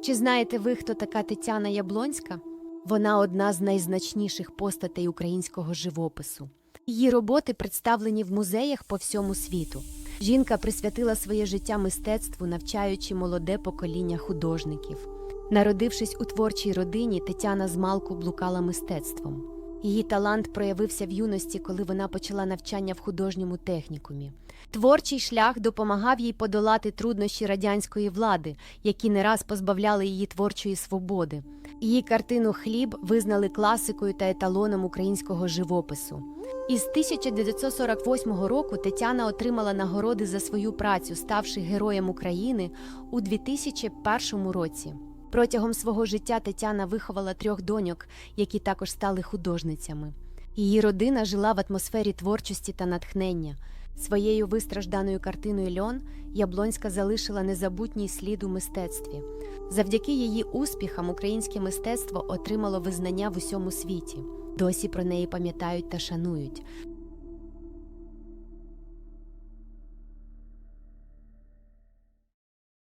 Чи знаєте ви, хто така Тетяна Яблонська? Вона одна з найзначніших постатей українського живопису. Її роботи представлені в музеях по всьому світу. Жінка присвятила своє життя мистецтву, навчаючи молоде покоління художників. Народившись у творчій родині, Тетяна змалку блукала мистецтвом. Її талант проявився в юності, коли вона почала навчання в художньому технікумі. Творчий шлях допомагав їй подолати труднощі радянської влади, які не раз позбавляли її творчої свободи. Її картину Хліб визнали класикою та еталоном українського живопису. Із 1948 року Тетяна отримала нагороди за свою працю, ставши героєм України у 2001 році. Протягом свого життя Тетяна виховала трьох доньок, які також стали художницями. Її родина жила в атмосфері творчості та натхнення. Своєю вистражданою картиною Льон Яблонська залишила незабутній слід у мистецтві. Завдяки її успіхам українське мистецтво отримало визнання в усьому світі. Досі про неї пам'ятають та шанують.